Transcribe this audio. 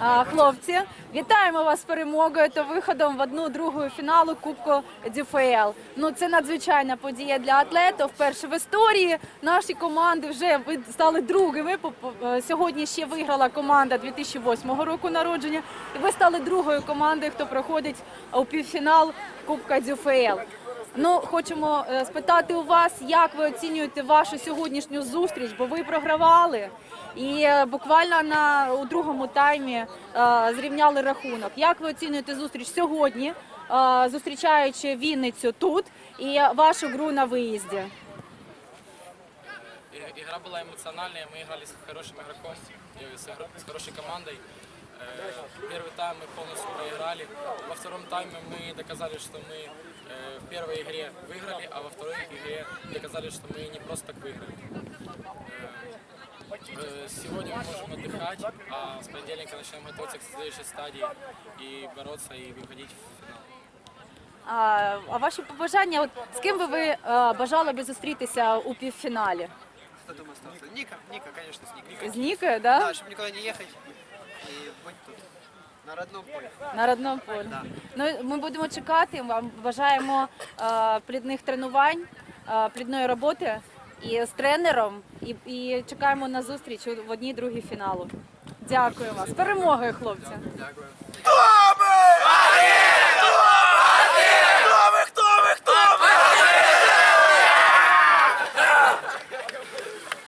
хлопці. Вітаємо вас з перемогою та виходом в одну другу фіналу Кубку ДФЛ. Ну це надзвичайна подія для атлетів. Вперше в історії наші команди вже стали другими. Е, Сьогодні ще виграла команда 2008 року народження. І ви стали другою командою, хто проходить у півфінал Кубка ДФЛ. Ну, хочемо е, спитати у вас, як ви оцінюєте вашу сьогоднішню зустріч, бо ви програвали і е, буквально на у другому таймі е, зрівняли рахунок. Як ви оцінюєте зустріч сьогодні, е, зустрічаючи Вінницю тут і вашу гру на виїзді? И- Игра была эмоциональная, мы играли с хорошим игроком, и с, игр- с хорошей командой. Э, Первый тайм мы полностью проиграли. Во втором тайме мы доказали, что мы э, в первой игре выиграли, а во второй игре доказали, что мы не просто так выиграли. Э, э, Сегодня мы можем отдыхать, а с понедельника начнем готовиться к следующей стадии и бороться и выходить в финал. А, а ваші побажання, от з ким би ви е, бажали би зустрітися у півфіналі? Кто думаю остался? Ника, Ника, конечно, с Никой. З Нікою, да? Да, чтобы никуда не ехать и тут, на родному полі. На родному полі. Ну, ми будемо чекати. Вам бажаємо е, плідних тренувань, е, плідної роботи і з тренером. І, і чекаємо на зустріч у- в одній другій фіналу. Дякую вам. З перемогою, хлопці. Дякую.